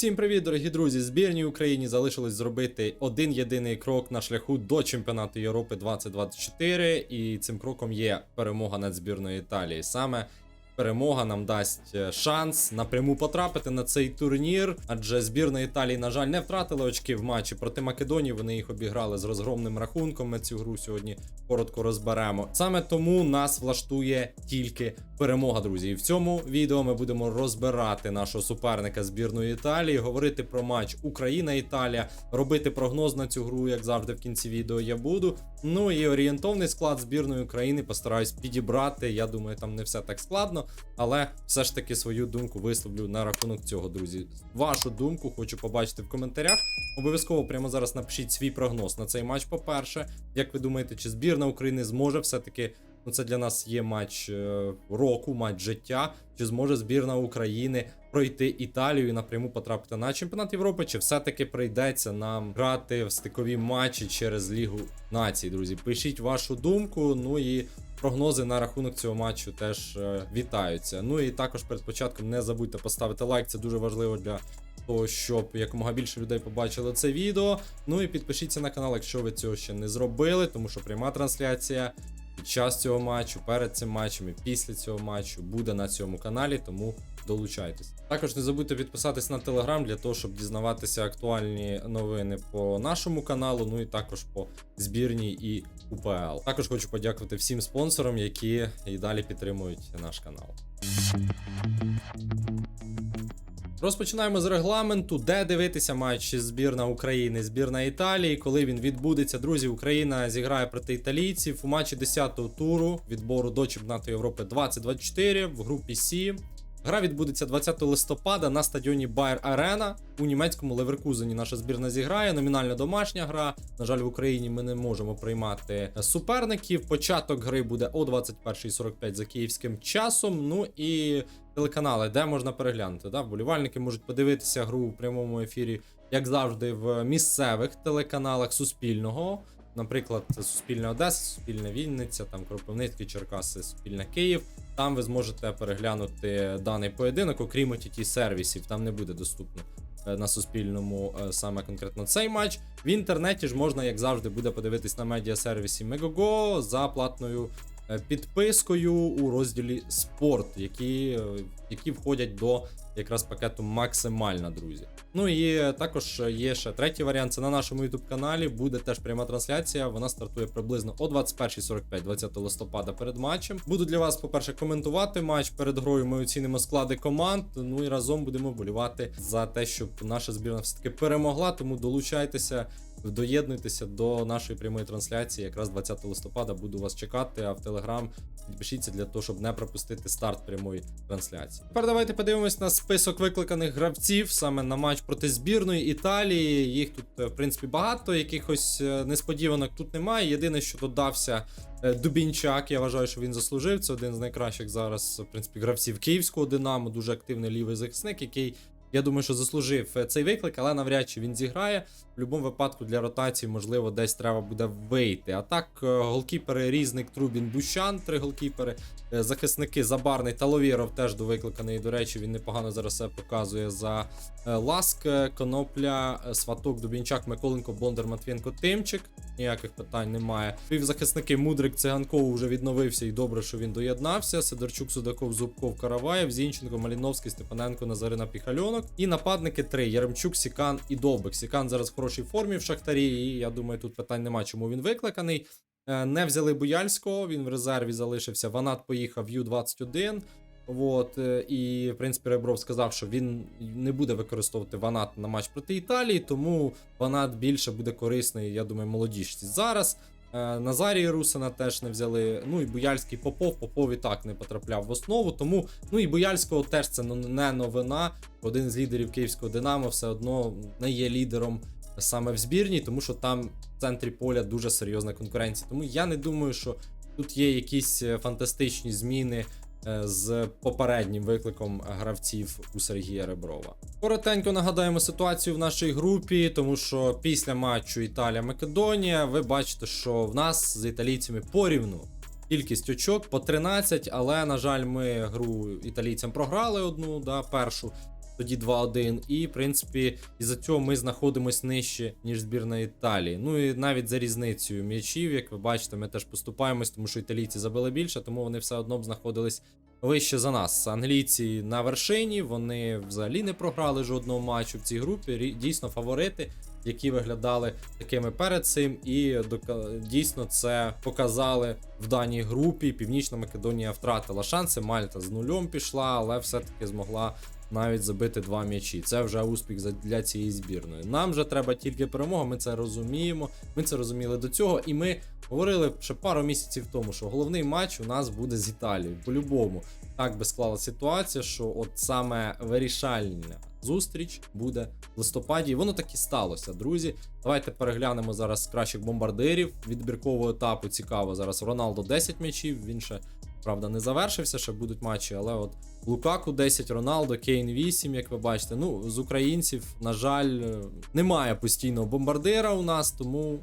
Всім привіт, дорогі друзі! Збірній Україні залишилось зробити один єдиний крок на шляху до чемпіонату Європи 2024, і цим кроком є перемога над збірною Італії. Саме перемога нам дасть е, шанс напряму потрапити на цей турнір, адже збірна Італії, на жаль, не втратила очки в матчі проти Македонії. Вони їх обіграли з розгромним рахунком. Ми цю гру сьогодні коротко розберемо. Саме тому нас влаштує тільки перемога, друзі. І в цьому відео ми будемо розбирати нашого суперника збірної Італії, говорити про матч Україна-Італія, робити прогноз на цю гру, як завжди, в кінці відео я буду. Ну і орієнтовний склад збірної України постараюсь підібрати. Я думаю, там не все так складно, але все ж таки свою думку висловлю на рахунок цього, друзі. Вашу думку хочу побачити в коментарях. Обов'язково прямо зараз напишіть свій прогноз на цей матч. По-перше, як ви думаєте, чи збірна України зможе все-таки Ну, це для нас є матч е, року, матч життя. Чи зможе збірна України пройти Італію і напряму потрапити на чемпіонат Європи? Чи все-таки прийдеться нам грати в стикові матчі через Лігу націй, друзі? Пишіть вашу думку. Ну і прогнози на рахунок цього матчу теж е, вітаються. Ну і також перед початком не забудьте поставити лайк, це дуже важливо для. Того, щоб якомога більше людей побачили це відео. Ну і підпишіться на канал, якщо ви цього ще не зробили, тому що пряма трансляція під час цього матчу, перед цим матчем і після цього матчу буде на цьому каналі, тому долучайтесь. Також не забудьте підписатись на телеграм для того, щоб дізнаватися актуальні новини по нашому каналу, ну і також по збірній і УПЛ. Також хочу подякувати всім спонсорам, які і далі підтримують наш канал. Розпочинаємо з регламенту, де дивитися матчі збірна України, збірна Італії. Коли він відбудеться, друзі, Україна зіграє проти італійців у матчі 10-го туру відбору до чемпіонату Європи 2024 в групі Сі. Гра відбудеться 20 листопада на стадіоні Байер Арена. У німецькому Леверкузені наша збірна зіграє. Номінально домашня гра. На жаль, в Україні ми не можемо приймати суперників. Початок гри буде о 21.45 за київським часом. Ну і телеканали, де можна переглянути. Да? Вболівальники можуть подивитися гру у прямому ефірі, як завжди, в місцевих телеканалах Суспільного. Наприклад, Суспільне Одеса, Суспільне Вінниця, там Кропивницький, Черкаси, Суспільне Київ. Там ви зможете переглянути даний поєдинок, окрім ott сервісів. Там не буде доступно е, на Суспільному е, саме конкретно цей матч. В інтернеті ж можна, як завжди, буде подивитись на медіасервісі Megogo за платною е, підпискою у розділі спорт, які, які входять до якраз пакету максимальна, друзі. Ну і також є ще третій варіант. Це на нашому youtube каналі буде теж пряма трансляція. Вона стартує приблизно о 21.45, 20 листопада перед матчем. Буду для вас, по-перше, коментувати матч перед грою. Ми оцінимо склади команд. Ну і разом будемо болівати за те, щоб наша збірна все таки перемогла. Тому долучайтеся. Доєднуйтеся до нашої прямої трансляції. Якраз 20 листопада буду вас чекати. А в Телеграм підпишіться для того, щоб не пропустити старт прямої трансляції. Тепер давайте подивимось на список викликаних гравців саме на матч проти збірної Італії. Їх тут, е, в принципі, багато. Якихось е, несподіванок тут немає. Єдине, що додався е, Дубінчак. Я вважаю, що він заслужив. Це один з найкращих зараз, в принципі, гравців київського Динамо. Дуже активний лівий захисник, який. Я думаю, що заслужив цей виклик, але навряд чи він зіграє. В будь-якому випадку для ротації, можливо, десь треба буде вийти. А так, голкіпери Різник, Трубін, Бущан, три голкіпери, захисники Забарний та Ловіров теж довикликаний. До речі, він непогано зараз себе показує за Ласк, Конопля, Сваток, Дубінчак, Миколенко, Бондар, Матвєнко, Тимчик. Ніяких питань немає. Півзахисники Мудрик Циганков вже відновився і добре, що він доєднався. Сидорчук, Судаков, Зубков, Караваєв, Зінченко, Маліновський, Степаненко, Назарина Піхальонок. І нападники три: Яремчук, Сікан і Довбик. Сікан зараз в хорошій формі в Шахтарі. І я думаю, тут питань немає, чому він викликаний. Не взяли Буяльського, він в резерві залишився. Ванат поїхав в Ю-21. От, і, в принципі, Ребров сказав, що він не буде використовувати Ванат на матч проти Італії, тому Ванат більше буде корисний, я думаю, молодіжці. Зараз Назарії Русина теж не взяли. Ну і Буяльський Попов. Попов і так не потрапляв в основу. Тому ну і Буяльського теж це не новина. Один з лідерів київського Динамо все одно не є лідером саме в збірній, тому що там в центрі поля дуже серйозна конкуренція. Тому я не думаю, що тут є якісь фантастичні зміни. З попереднім викликом гравців у Сергія Реброва. Коротенько нагадаємо ситуацію в нашій групі, тому що після матчу Італія-Македонія ви бачите, що в нас з італійцями порівну кількість очок по 13, але, на жаль, ми гру італійцям програли одну, да, першу. Тоді 2-1. І, в принципі, із-за цього ми знаходимось нижче, ніж збірна Італії. Ну і навіть за різницею м'ячів, як ви бачите, ми теж поступаємось, тому що італійці забили більше, тому вони все одно б знаходились вище за нас. Англійці на вершині, вони взагалі не програли жодного матчу в цій групі. Дійсно фаворити, які виглядали такими перед цим, і дійсно це показали в даній групі. Північна Македонія втратила шанси. Мальта з нульом пішла, але все-таки змогла навіть забити два м'ячі. Це вже успіх для цієї збірної. Нам же треба тільки перемога. Ми це розуміємо. Ми це розуміли до цього, і ми говорили ще пару місяців тому, що головний матч у нас буде з Італією. По-любому, так би склалася ситуація, що от саме вирішальна зустріч буде в листопаді. І воно так і сталося, друзі. Давайте переглянемо зараз кращих бомбардирів відбіркового етапу. Цікаво зараз. Роналдо 10 м'ячів. Він ще правда не завершився. Ще будуть матчі, але от Лукаку 10, Роналдо, Кейн 8, як ви бачите. Ну, з українців, на жаль, немає постійного бомбардира у нас, тому.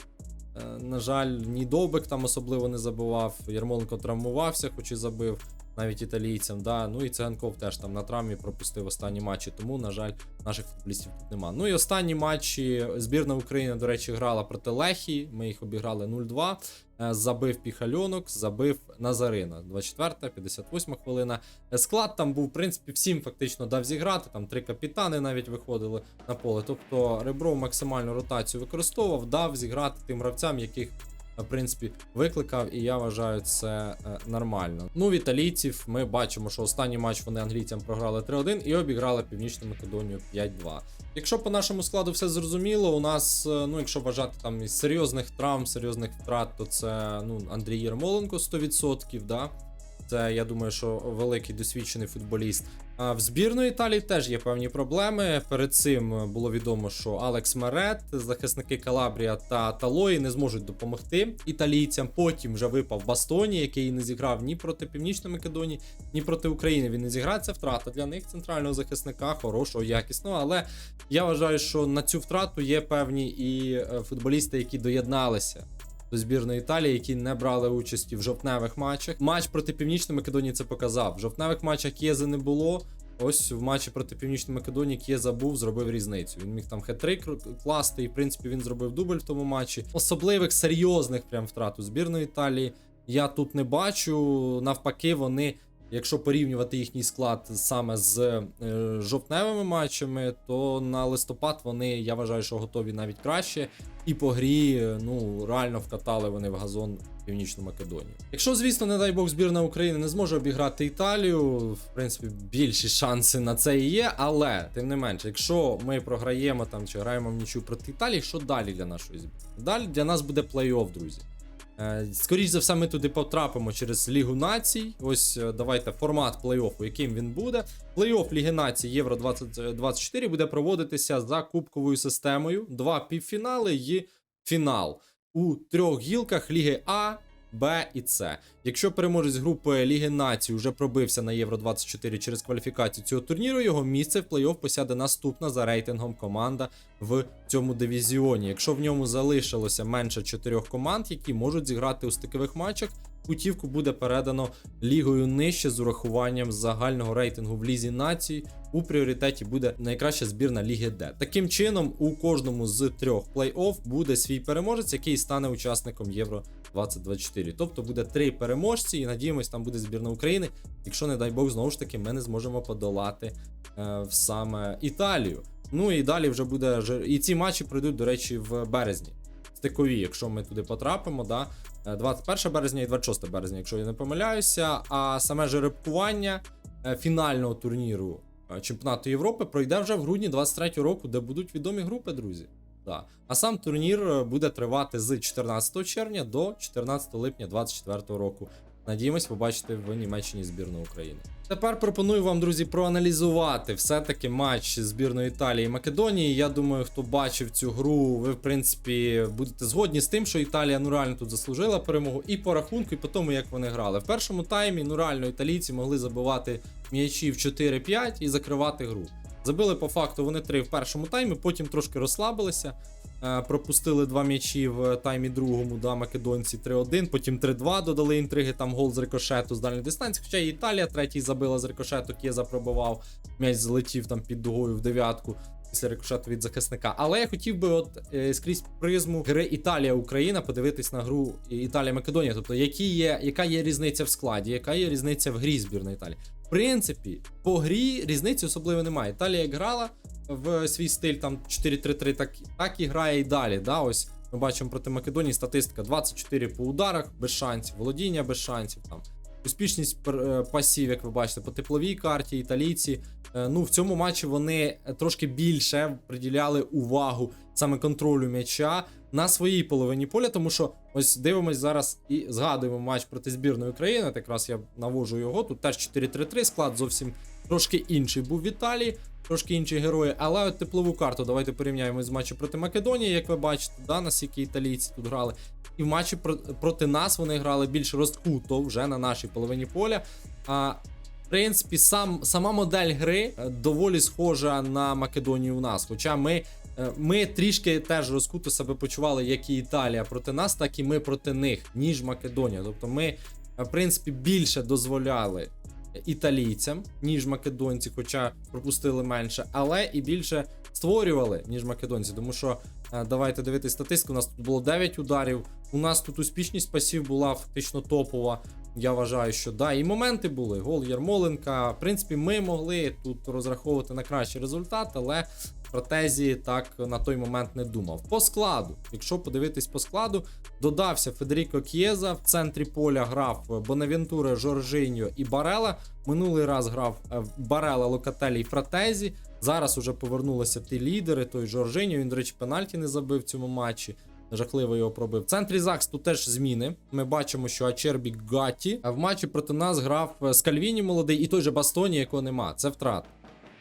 е, На жаль, ні Довбик там особливо не забивав. Ярмоленко травмувався, хоч і забив навіть італійцям. Да. Ну і Циганков теж там на травмі пропустив останні матчі, тому, на жаль, наших футболістів тут нема. Ну і останні матчі збірна України, до речі, грала проти Лехії. Ми їх обіграли 0-2. Е, Забив Піхальонок, забив Назарина. 24, 58 хвилина. Е, Склад там був, в принципі, всім фактично дав зіграти. Там три капітани навіть виходили на поле. Тобто Ребров максимальну ротацію використовував, дав зіграти тим гравцям, яких в принципі, викликав, і я вважаю це е, нормально. Ну, в італійців ми бачимо, що останній матч вони англійцям програли 3-1 і обіграли Північну Македонію 5-2. Якщо по нашому складу все зрозуміло, у нас, е, ну якщо вважати там із серйозних травм, серйозних втрат, то це ну, Андрій Єрмоленко 100%, да. Це я думаю, що великий досвідчений футболіст. А в збірної Італії теж є певні проблеми. Перед цим було відомо, що Алекс Мерет, захисники Калабрія та Талої не зможуть допомогти італійцям. Потім вже випав Бастоні, який не зіграв ні проти Північної Македонії, ні проти України. Він не зіграє. Це втрата для них центрального захисника, хорошого, якісного. Але я вважаю, що на цю втрату є певні і е, футболісти, які доєдналися до збірної Італії, які не брали участі в жовтневих матчах. Матч проти Північної Македонії це показав. В жовтневих матчах Кєзи не було. Ось в матчі проти Північної Македонії Кєза був, зробив різницю. Він міг там хет-трик класти, і в принципі він зробив дубль в тому матчі. Особливих серйозних прям втрат у збірної Італії я тут не бачу. Навпаки, вони. Якщо порівнювати їхній склад саме з е, жовтневими матчами, то на листопад вони, я вважаю, що готові навіть краще. І по грі, е, ну реально вкатали вони в газон Північну Македонію. Якщо, звісно, не дай Бог, збірна України не зможе обіграти Італію, в принципі, більші шанси на це і є. Але тим не менше, якщо ми програємо там чи граємо в нічу проти Італії, що далі для нашої збірної? Далі для нас буде плей-офф, друзі. Е, Скоріше за все, ми туди потрапимо через Лігу націй. Ось е, давайте формат плей-оффу, яким він буде. Плей-офф Ліги націй Євро 2024 буде проводитися за кубковою системою. Два півфінали і фінал у трьох гілках Ліги А. Б і С. Якщо переможець групи Ліги Націй вже пробився на Євро 24 через кваліфікацію цього турніру, його місце в плей-офф посяде наступна за рейтингом команда в цьому дивізіоні. Якщо в ньому залишилося менше чотирьох команд, які можуть зіграти у стикових матчах, путівку буде передано лігою нижче з урахуванням загального рейтингу в лізі націй. У пріоритеті буде найкраща збірна Ліги Д. Таким чином, у кожному з трьох плей-офф буде свій переможець, який стане учасником Євро 2024. Тобто буде три переможці, і надіємось, там буде збірна України. Якщо, не дай Бог, знову ж таки, ми не зможемо подолати е, в саме Італію. Ну і далі вже буде і ці матчі пройдуть, до речі, в березні. Стикові, якщо ми туди потрапимо, да. Е, 21 березня і 26 березня, якщо я не помиляюся. А саме жеребкування е, фінального турніру е, чемпіонату Європи пройде вже в грудні 23 року, де будуть відомі групи, друзі. Да. А сам турнір е, буде тривати з 14 червня до 14 липня 2024 року. Надіємось побачити в Німеччині збірну України. Тепер пропоную вам, друзі, проаналізувати все-таки матч збірної Італії і Македонії. Я думаю, хто бачив цю гру, ви в принципі будете згодні з тим, що Італія ну реально тут заслужила перемогу і по рахунку, і по тому, як вони грали. В першому таймі ну реально італійці могли забивати м'ячі в 4-5 і закривати гру. Забили по факту вони три в першому таймі, потім трошки розслабилися. Е, Пропустили два м'ячі в таймі другому, да, македонці 3-1, потім 3-2 додали інтриги, там гол з рикошету з дальньої дистанції. Хоча і Італія третій забила з рикошету, Кєза пробивав, м'яч злетів там під дугою в дев'ятку після рикошету від захисника. Але я хотів би от е, скрізь призму гри Італія-Україна подивитись на гру Італія-Македонія. Тобто, які є, яка є різниця в складі, яка є різниця в грі збірної Італії. Принципі, по грі різниці особливо немає. Італія грала в свій стиль там 4-3-3, так, так і грає і далі. Да? Ось ми бачимо проти Македонії статистика 24 по ударах без шансів, володіння без шансів. Там успішність е, пасів, як ви бачите, по тепловій карті італійці. е, Ну, в цьому матчі вони трошки більше приділяли увагу саме контролю м'яча на своїй половині поля, тому що ось дивимось зараз і згадуємо матч проти збірної України. Якраз я навожу його. Тут теж 4-3-3 склад зовсім трошки інший був в Італії, трошки інші герої. Але от теплову карту давайте порівняємо з матчем проти Македонії, як ви бачите, да, наскільки італійці тут грали. І в матчі про- проти нас вони грали більш розкуто вже на нашій половині поля. А в принципі, сам, сама модель гри е, доволі схожа на Македонію у нас. Хоча ми, ми трішки теж розкуто себе почували, як і Італія проти нас, так і ми проти них, ніж Македонія. Тобто ми, е, в принципі, більше дозволяли італійцям, ніж македонці, хоча пропустили менше, але і більше створювали, ніж македонці. Тому що е, давайте дивитись статистику. У нас тут було 9 ударів. У нас тут успішність пасів була фактично топова. Я вважаю, що да, і моменти були. Гол Ярмоленка. В принципі, ми могли тут розраховувати на кращий результат, але Протезі так на той момент не думав. По складу, якщо подивитись по складу, додався Федеріко К'єза, в центрі поля грав Бонавентура, Жоржиньо і Барела. Минулий раз грав е, Барела, Локателі і Фратезі. Зараз уже повернулися ті лідери. Той Жоржиньо. Він, до речі, пенальті не забив в цьому матчі. Жахливо його пробив. В центрі ЗАГС тут теж зміни. Ми бачимо, що Ачербі Гатті в матчі проти нас грав е, Скальвіні молодий і той же Бастоні, якого нема. Це втрата.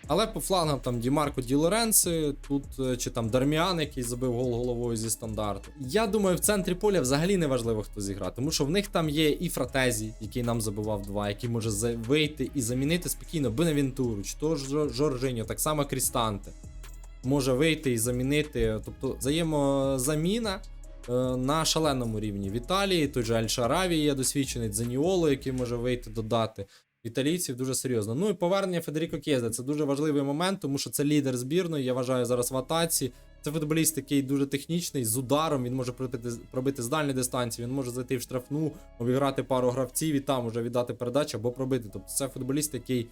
Але по флангам там Дімарко Ді Лоренци, тут е, чи там Дарміан, який забив гол головою зі стандарту. Я думаю, в центрі поля взагалі не важливо, хто зіграє, тому що в них там є і Фратезі, який нам забивав два, який може вийти і замінити спокійно Беневентуру, чи то Жоржиньо, так само Крістанте. Може вийти і замінити. Тобто взаємозаміна е, на шаленому рівні. В Італії той же Аль-Шараві є досвідчений Дзаніоло, який може вийти додати італійців дуже серйозно. Ну і повернення Федеріко Кєза. Це дуже важливий момент, тому що це лідер збірної. Я вважаю зараз в атаці. Це футболіст, який дуже технічний, з ударом. Він може пробити, пробити з дальньої дистанції, він може зайти в штрафну, обіграти пару гравців і там уже віддати передачу або пробити. Тобто це футболіст, який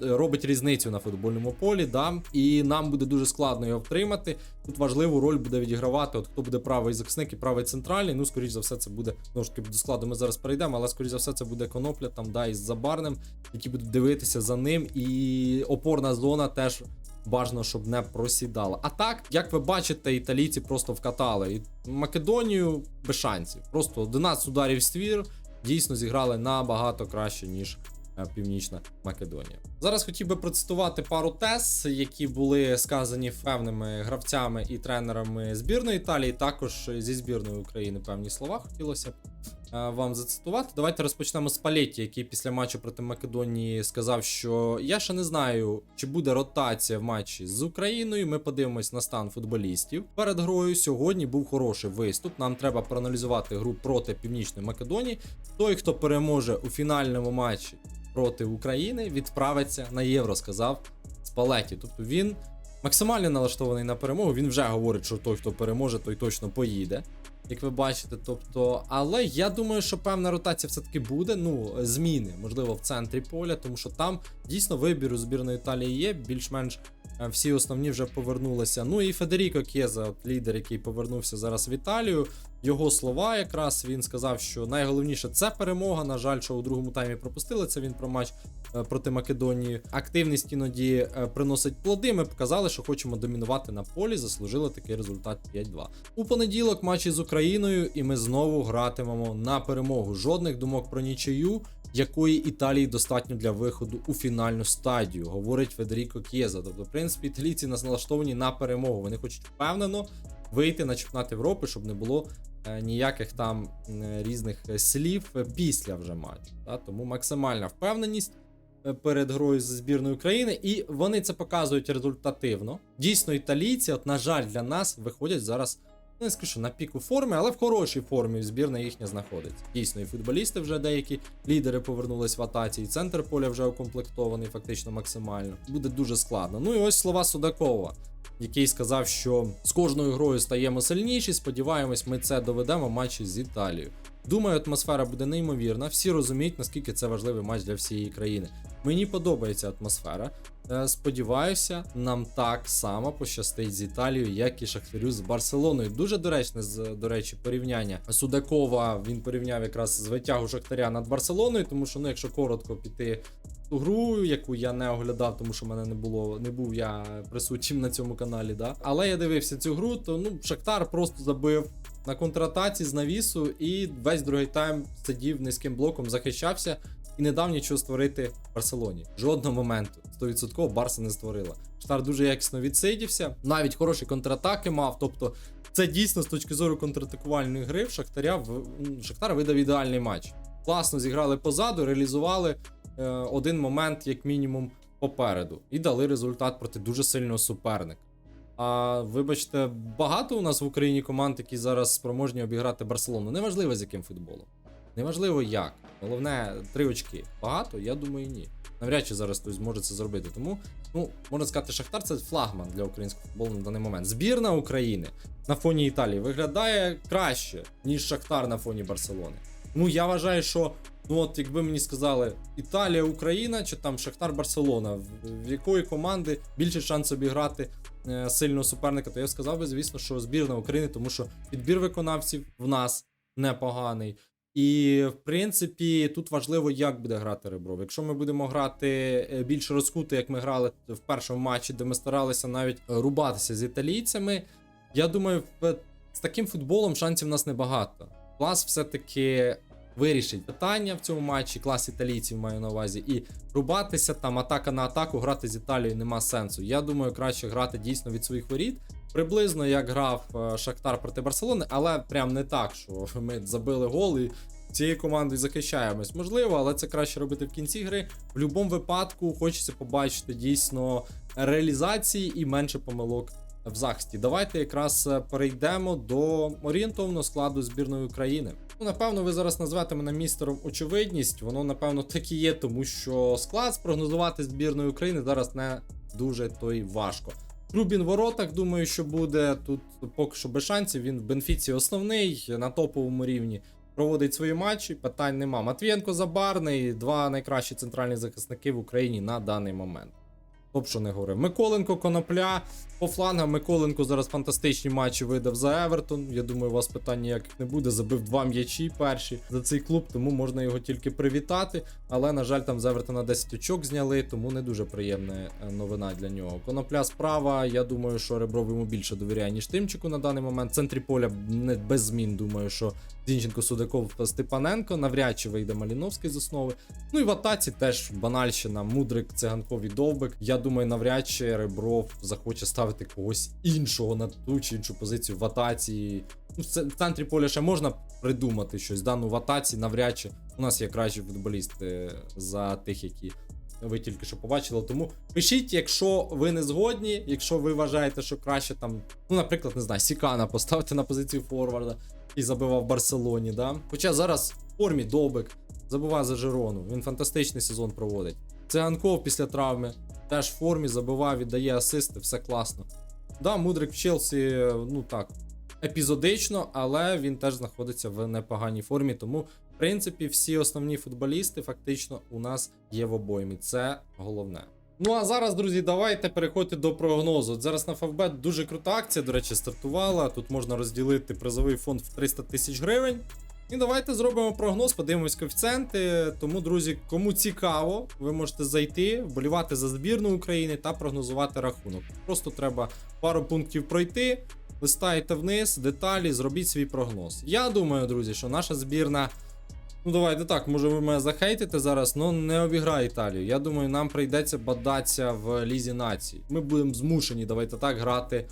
робить різницю на футбольному полі, да, і нам буде дуже складно його втримати. Тут важливу роль буде відігравати, от хто буде правий захисник і правий центральний. Ну, скоріш за все, це буде знову ж таки до складу. Ми зараз перейдемо, але скоріш за все, це буде конопля там, да, із забарним, які будуть дивитися за ним. І опорна зона теж бажано, щоб не просідала. А так, як ви бачите, італійці просто вкатали і Македонію без шансів. Просто 11 ударів ствір дійсно зіграли набагато краще, ніж е, Північна Македонія. Зараз хотів би процитувати пару тез, які були сказані певними гравцями і тренерами збірної Італії, також зі збірної України певні слова хотілося б е, вам зацитувати. Давайте розпочнемо з Палетті, який після матчу проти Македонії сказав, що я ще не знаю, чи буде ротація в матчі з Україною. Ми подивимось на стан футболістів. Перед грою сьогодні був хороший виступ. Нам треба проаналізувати гру проти Північної Македонії. Той, хто переможе у фінальному матчі проти України, відправиться на євро, сказав Спалеті. Тобто він максимально налаштований на перемогу. Він вже говорить, що той, хто переможе, той точно поїде. Як ви бачите, тобто, але я думаю, що певна ротація все-таки буде. Ну, зміни, можливо, в центрі поля, тому що там дійсно вибір у збірної Італії є. Більш-менш е, всі основні вже повернулися. Ну і Федеріко Кєза, лідер, який повернувся зараз в Італію. Його слова якраз він сказав, що найголовніше це перемога. На жаль, що у другому таймі пропустили це він про матч е, проти Македонії. Активність іноді е, приносить плоди. Ми показали, що хочемо домінувати на полі. Заслужили такий результат 5-2. У понеділок матчі з Україною, і ми знову гратимемо на перемогу. Жодних думок про нічию. Якої Італії достатньо для виходу у фінальну стадію, говорить Федеріко Кєза. Тобто, в принципі, італійці нас налаштовані на перемогу. Вони хочуть впевнено вийти на чемпіонат Європи, щоб не було ніяких там е, різних е, слів е, після вже матчу. Та? Тому максимальна впевненість. е, перед грою з збірною України, і вони це показують результативно. Дійсно, італійці, от, на жаль, для нас виходять зараз. Не скажу, на піку форми, але в хорошій формі збірна їхня знаходиться. Дійсно, і футболісти вже деякі лідери повернулись в атаці, і центр поля вже укомплектований фактично максимально. Буде дуже складно. Ну і ось слова Судакова, який сказав, що з кожною грою стаємо сильніші. Сподіваємось, ми це доведемо матчі з Італією. Думаю, атмосфера буде неймовірна. Всі розуміють, наскільки це важливий матч для всієї країни. Мені подобається атмосфера. Е, Сподіваюся, нам так само пощастить з Італією, як і Шахтарю з Барселоною. Дуже доречне, з- до речі, порівняння Судакова. Він порівняв якраз з витягу Шахтаря над Барселоною, тому що, ну, якщо коротко піти гру, яку я не оглядав, тому що мене не було, не був я присутнім на цьому каналі. Да? Але я дивився цю гру, то ну Шахтар просто забив на контратаці з навісу, і весь другий тайм сидів низьким блоком, захищався і не дав нічого створити в Барселоні. Жодного моменту 100% Барса не створила. Шахтар дуже якісно відсидівся, навіть хороші контратаки мав. Тобто, це дійсно з точки зору контратакувальної гри в Шахтаря в Шахтар видав ідеальний матч. Класно зіграли позаду, реалізували один момент, як мінімум, попереду, і дали результат проти дуже сильного суперника. А вибачте, багато у нас в Україні команд, які зараз спроможні обіграти Барселону. Неважливо з яким футболом. Неважливо як. Головне, три очки. Багато? Я думаю, ні. Навряд чи зараз хтось зможе це зробити. Тому, ну, можна сказати, Шахтар це флагман для українського футболу на даний момент. Збірна України на фоні Італії виглядає краще, ніж Шахтар на фоні Барселони. Ну, я вважаю, що ну от якби мені сказали Італія, Україна чи там Шахтар Барселона, в, якої команди більше шанс обіграти е, сильного суперника, то я сказав би, звісно, що збірна України, тому що підбір виконавців в нас непоганий. І в принципі, тут важливо, як буде грати Ребров. Якщо ми будемо грати е, більш розкуто, як ми грали в першому матчі, де ми старалися навіть рубатися з італійцями, я думаю, з таким футболом шансів в нас небагато. Клас все-таки вирішить питання в цьому матчі. Клас італійців маю на увазі. І рубатися там атака на атаку, грати з Італією нема сенсу. Я думаю, краще грати дійсно від своїх воріт. Приблизно як грав е, Шахтар проти Барселони, але прям не так, що ми забили гол і цією командою захищаємось. Можливо, але це краще робити в кінці гри. В будь-якому випадку хочеться побачити дійсно реалізації і менше помилок в захисті. Давайте якраз е, перейдемо до орієнтовного складу збірної України. Ну, напевно, ви зараз назвете мене містером очевидність. Воно, напевно, так і є, тому що склад спрогнозувати збірної України зараз не дуже то й важко. Рубін воротах, думаю, що буде тут поки що без шансів. Він в Бенфіці основний на топовому рівні. Проводить свої матчі, питань нема. Матвієнко Забарний, два найкращі центральні захисники в Україні на даний момент. Топ, що не говорив. Миколенко Конопля. По флангам Миколенко зараз фантастичні матчі видав за Евертон. Я думаю, у вас питань ніяких не буде. Забив два м'ячі перші за цей клуб, тому можна його тільки привітати. Але, на жаль, там з Евертона 10 очок зняли, тому не дуже приємна е, новина для нього. Конопля справа. Я думаю, що Ребров йому більше довіряє, ніж Тимчику на даний момент. В центрі поля не без змін. Думаю, що Зінченко, Судаков та Степаненко. Навряд чи вийде Маліновський з основи. Ну і в атаці теж банальщина. Мудрик, циганков довбик. Я думаю, навряд чи Ребров захоче ставити когось іншого на ту чи іншу позицію в атаці. Ну, в центрі поля ще можна придумати щось. Дану в атаці навряд чи у нас є кращі футболісти за тих, які ви тільки що побачили. Тому пишіть, якщо ви не згодні, якщо ви вважаєте, що краще там, ну, наприклад, не знаю, Сікана поставити на позицію форварда і забивав в Барселоні. Да? Хоча зараз в формі Довбик забиває за Жирону. Він фантастичний сезон проводить. Циганков після травми теж в формі забиває, віддає асисти, все класно. Да, Мудрик в Челсі, ну так, епізодично, але він теж знаходиться в непоганій формі. Тому, в принципі, всі основні футболісти фактично у нас є в обоймі. Це головне. Ну а зараз, друзі, давайте переходьте до прогнозу. Зараз на Фавбет дуже крута акція, до речі, стартувала. Тут можна розділити призовий фонд в 300 тисяч гривень. І давайте зробимо прогноз, подивимось коефіцієнти. Тому, друзі, кому цікаво, ви можете зайти, вболівати за збірну України та прогнозувати рахунок. Просто треба пару пунктів пройти, листаєте вниз, деталі, зробіть свій прогноз. Я думаю, друзі, що наша збірна. Ну, давайте так, може ви мене захейтите зараз, але не обіграє Італію. Я думаю, нам прийдеться бадатися в Лізі націй. Ми будемо змушені, давайте так, грати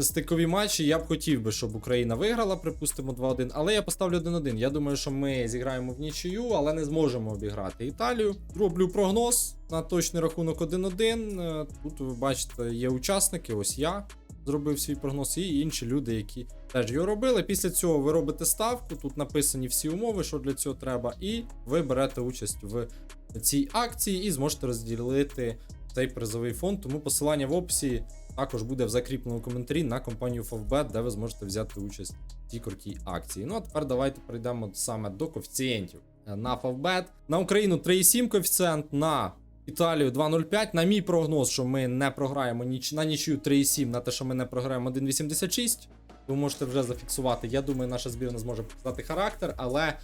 стикові матчі. Я б хотів би, щоб Україна виграла, припустимо 2-1, але я поставлю 1-1. Я думаю, що ми зіграємо в нічию, але не зможемо обіграти Італію. Роблю прогноз на точний рахунок 1-1. Е, Тут ви бачите, є учасники, ось я зробив свій прогноз, і інші люди, які теж його робили. Після цього ви робите ставку. Тут написані всі умови, що для цього треба, і ви берете участь в цій акції і зможете розділити цей призовий фонд. Тому посилання в описі також буде в закріпленому коментарі на компанію Favbet, де ви зможете взяти участь в цій крутій акції. Ну а тепер давайте перейдемо саме до коефіцієнтів на Favbet. На Україну 3,7 коефіцієнт, на Італію 2,05. На мій прогноз, що ми не програємо ніч на нічю 3,7, на те, що ми не програємо 1,86. Ви можете вже зафіксувати. Я думаю, наша збірна зможе показати характер, але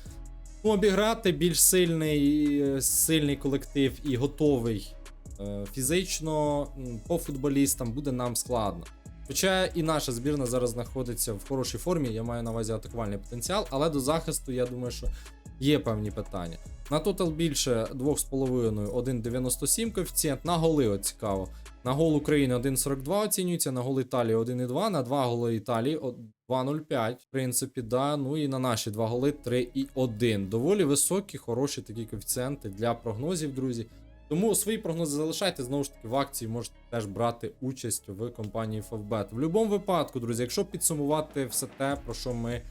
ну, обіграти більш сильний, сильний колектив і готовий е, фізично по футболістам буде нам складно. Хоча і наша збірна зараз знаходиться в хорошій формі, я маю на увазі атакувальний потенціал, але до захисту я думаю, що є певні питання. На тотал більше 2,5, 1,97 коефіцієнт. На голи от цікаво. На гол України 1,42 оцінюється, на гол Італії 1,2, на 2 голи Італії 2,05. В принципі, да. Ну і на наші 2 голи 3,1. Доволі високі, хороші такі коефіцієнти для прогнозів, друзі. Тому свої прогнози залишайте знову ж таки в акції можете теж брати участь в компанії Favbet. В будь-якому випадку, друзі, якщо підсумувати все те, про що ми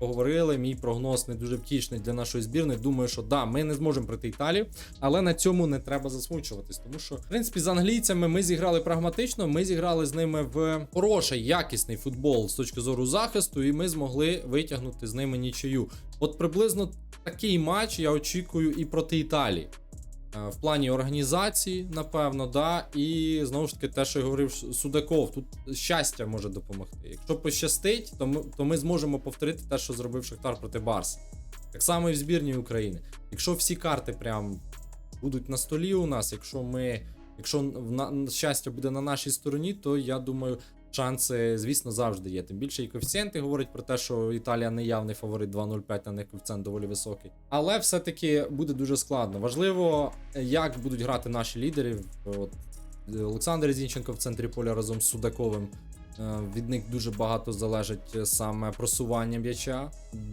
поговорили, мій прогноз не дуже втішний для нашої збірної. Думаю, що да, ми не зможемо пройти Італію, але на цьому не треба засмучуватись, тому що в принципі з англійцями ми зіграли прагматично. Ми зіграли з ними в хороший, якісний футбол з точки зору захисту, і ми змогли витягнути з ними нічию. От приблизно такий матч я очікую і проти Італії. Е, В плані організації, напевно, да, і знову ж таки, те, що я говорив Судаков, тут щастя може допомогти. Якщо пощастить, то ми, то ми зможемо повторити те, що зробив Шахтар проти Барс. Так само і в збірній України. Якщо всі карти прям будуть на столі у нас, якщо ми, якщо на, щастя буде на нашій стороні, то я думаю, шанси, звісно, завжди є. Тим більше і коефіцієнти говорять про те, що Італія не явний фаворит 2.05, на них коефіцієнт доволі високий. Але все-таки буде дуже складно. Важливо, як будуть грати наші лідери. От, Олександр Зінченко в центрі поля разом з Судаковим. Е, Від них дуже багато залежить е, саме просування м'яча.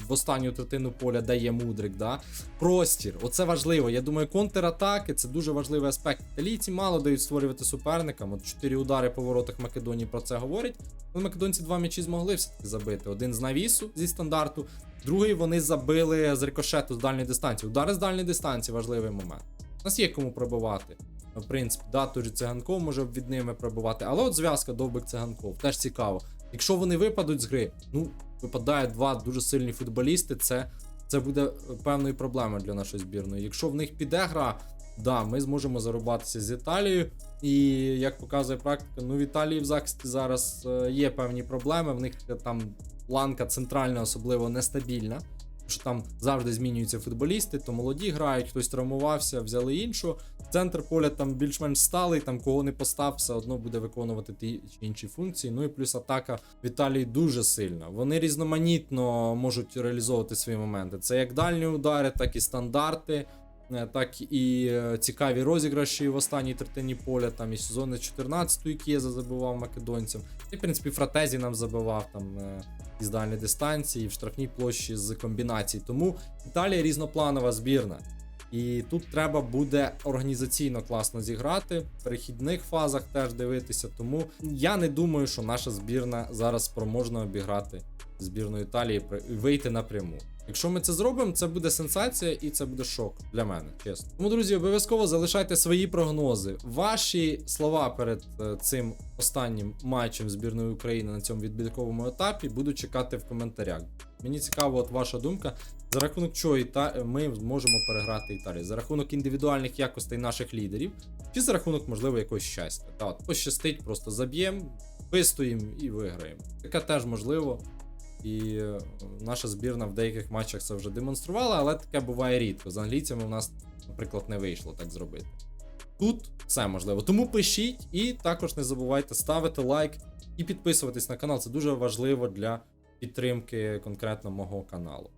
В останню третину поля дає мудрик. Да? Простір, оце важливо. Я думаю, контратаки це дуже важливий аспект. Італійці мало дають створювати суперникам. От чотири удари по воротах Македонії про це говорять. Але македонці два м'ячі змогли все-таки забити. Один з навісу зі стандарту, другий вони забили з рикошету з дальньої дистанції. Удари з дальньої дистанції важливий момент. У нас є кому пробивати. В принципі, да, той же циганков може від ними пробивати. Але от зв'язка довбик циганков теж цікаво. Якщо вони випадуть з гри, ну випадають два дуже сильні футболісти, це, це буде певною проблемою для нашої збірної. Якщо в них піде гра, да, ми зможемо зарубатися з Італією. І як показує практика, ну в Італії в захисті зараз е, є певні проблеми. В них там ланка центральна, особливо нестабільна. Що там завжди змінюються футболісти, то молоді грають, хтось травмувався, взяли іншу. Центр поля там більш-менш сталий, там кого не постав, все одно буде виконувати ті чи інші функції. Ну і плюс атака в Італії дуже сильна. Вони різноманітно можуть реалізовувати свої моменти. Це як дальні удари, так і стандарти, е, так і е, цікаві розіграші в останній третині поля. Там і сезони 14-ї Кєза забивав македонцям. І, в принципі, Фратезі нам забивав там. Із дальньої дистанції, в штрафній площі з комбінацій. Тому Італія різнопланова збірна. І тут треба буде організаційно класно зіграти, в перехідних фазах теж дивитися. Тому я не думаю, що наша збірна зараз спроможна обіграти збірну Італії і вийти напряму. Якщо ми це зробимо, це буде сенсація і це буде шок для мене, чесно. Тому, друзі, обов'язково залишайте свої прогнози. Ваші слова перед е, цим останнім матчем збірної України на цьому відбірковому етапі буду чекати в коментарях. Мені цікаво, от ваша думка, за рахунок чого Іта... ми зможемо переграти Італію? За рахунок індивідуальних якостей наших лідерів, чи за рахунок, можливо, якогось щастя? Та от пощастить, просто заб'ємо, вистоїмо і виграємо. Таке теж можливо. І е, наша збірна в деяких матчах це вже демонструвала, але таке буває рідко. З англійцями у нас, наприклад, не вийшло так зробити. Тут все можливо. Тому пишіть і також не забувайте ставити лайк і підписуватись на канал. Це дуже важливо для підтримки конкретно мого каналу.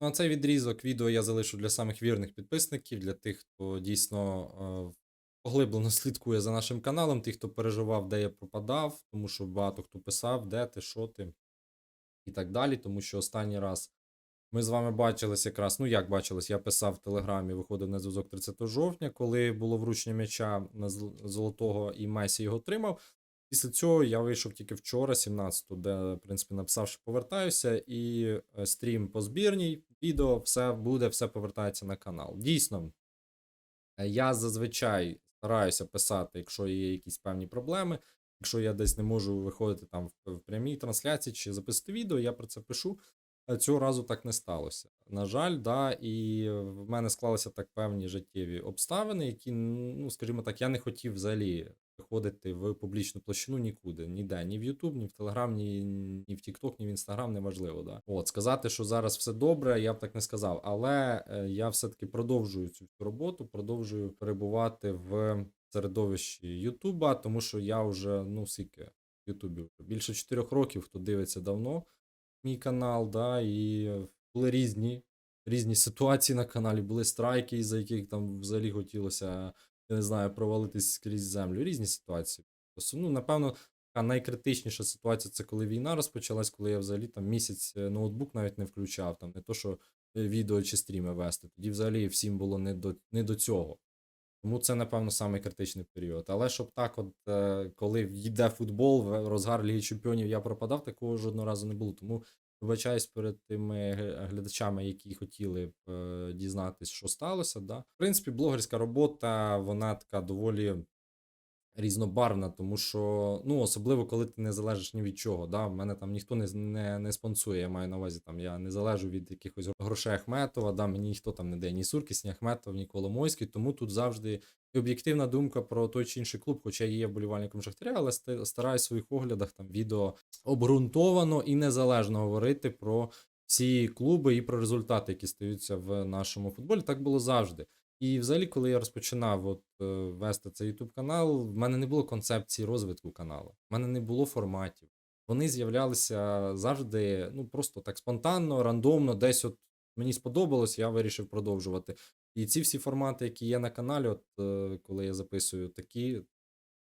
Ну, а цей відрізок відео я залишу для самих вірних підписників, для тих, хто дійсно е, поглиблено слідкує за нашим каналом, ті, хто переживав, де я пропадав, тому що багато хто писав, де ти, що ти і так далі. Тому що останній раз ми з вами бачились якраз. Ну як бачились, я писав в Телеграмі, виходив на зв'язок 30 жовтня, коли було вручення м'яча золотого і Месі його отримав. Після цього я вийшов тільки вчора, 17-го, де, в принципі, написав, що повертаюся, і е, стрім по збірній, відео, все буде, все повертається на канал. Дійсно, е, я зазвичай стараюся писати, якщо є якісь певні проблеми. Якщо я десь не можу виходити там в, прямій трансляції чи записати відео, я про це пишу. Е, Цього разу так не сталося. На жаль, да, і в мене склалися так певні життєві обставини, які, ну, скажімо так, я не хотів взагалі виходити в публічну площину нікуди, ніде, ні в YouTube, ні в Telegram, ні, ні в TikTok, ні в Instagram, неважливо. Да. От, сказати, що зараз все добре, я б так не сказав. Але е, я все-таки продовжую цю роботу, продовжую перебувати в середовищі Ютуба, тому що я вже, ну, скільки в Ютубі більше 4 років, хто дивиться давно мій канал, да, і були різні, різні ситуації на каналі, були страйки, за яких там взагалі хотілося, я не знаю, провалитись крізь землю. Різні ситуації. Ну, напевно, така найкритичніша ситуація це коли війна розпочалась, коли я взагалі там місяць е, ноутбук навіть не включав, там не то, що е, відео чи стріми вести. Тоді взагалі всім було не до, не до цього. Тому це, напевно, самий критичний період. Але щоб так, от е, коли йде футбол, розгар Ліги Чемпіонів я пропадав, такого жодного разу не було. Тому вибачаюсь перед тими глядачами, які хотіли б дізнатися, що сталося. Да? В принципі, блогерська робота, вона така доволі різнобарвна, тому що ну особливо коли ти не залежиш ні від чого. Да? Мене там ніхто не, не, не спонсує. Я маю на увазі, там я не залежу від якихось грошей Ахметова. Да? Мені ніхто там не дає ні Суркіс, ні Ахметов, ні Коломойський. Тому тут завжди і об'єктивна думка про той чи інший клуб, хоча я є вболівальником Шахтаря, але ста- стараюсь в своїх оглядах там відео обґрунтовано і незалежно говорити про всі клуби і про результати, які стаються в нашому футболі. Так було завжди. І взагалі, коли я розпочинав от, е, вести цей YouTube канал, в мене не було концепції розвитку каналу, в мене не було форматів. Вони з'являлися завжди, ну просто так спонтанно, рандомно, десь от мені сподобалось, я вирішив продовжувати. І ці всі формати, які є на каналі, от е, коли я записую такі,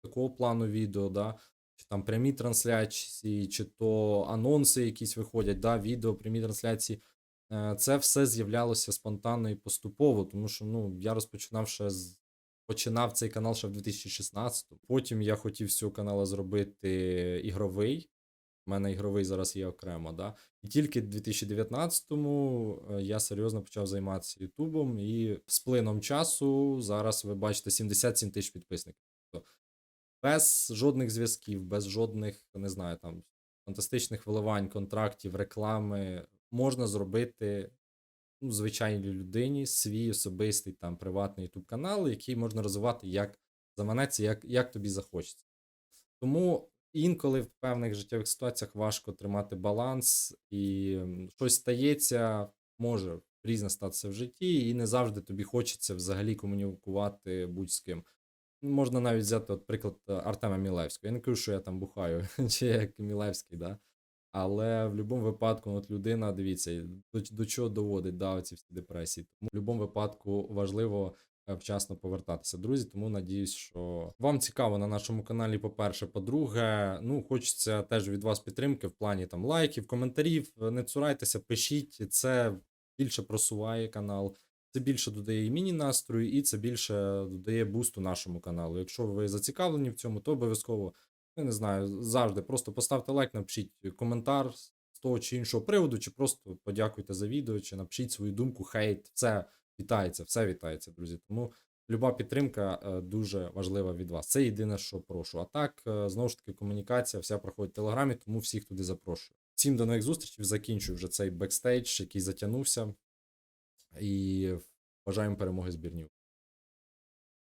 такого плану відео, да, чи там прямі трансляції, чи то анонси якісь виходять, да, відео, прямі трансляції. Е, Це все з'являлося спонтанно і поступово, тому що ну, я розпочинав ще з. Починав цей канал ще в 2016 Потім я хотів з цього каналу зробити ігровий. У мене ігровий зараз є окремо, да. І тільки в 2019-му е, я серйозно почав займатися Ютубом, і з плином часу зараз ви бачите 77 тисяч підписників. Тобто без жодних зв'язків, без жодних, не знаю, там фантастичних виливань, контрактів, реклами можна зробити ну, звичайній людині свій особистий там приватний YouTube канал, який можна розвивати як заманеться, як, як тобі захочеться. Тому інколи в певних життєвих ситуаціях важко тримати баланс, і щось стається, може різне статися в житті, і не завжди тобі хочеться взагалі комунікувати будь з ким. Можна навіть взяти от приклад е, Артема Мілевського. Я не кажу, що я там бухаю, чи як Мілевський, да? Але в будь-якому випадку, от людина, дивіться, до, до чого доводить да, ці всі депресії. Тому в будь-якому випадку важливо е, вчасно повертатися. Друзі, тому надіюсь, що вам цікаво на нашому каналі. По-перше, по-друге, ну хочеться теж від вас підтримки в плані там лайків, коментарів. Не цурайтеся, пишіть. Це більше просуває канал. Це більше додає і міні настрою, і це більше додає бусту нашому каналу. Якщо ви зацікавлені в цьому, то обов'язково я не знаю, завжди просто поставте лайк, напишіть коментар з того чи іншого приводу, чи просто подякуйте за відео, чи напишіть свою думку, хейт. Все вітається, все вітається, друзі. Тому люба підтримка е, дуже важлива від вас. Це єдине, що прошу. А так, е, знову ж таки, комунікація вся проходить в телеграмі, тому всіх туди запрошую. Всім до нових зустрічей. Закінчую вже цей бекстейдж, який затягнувся. І бажаємо перемоги збірнів.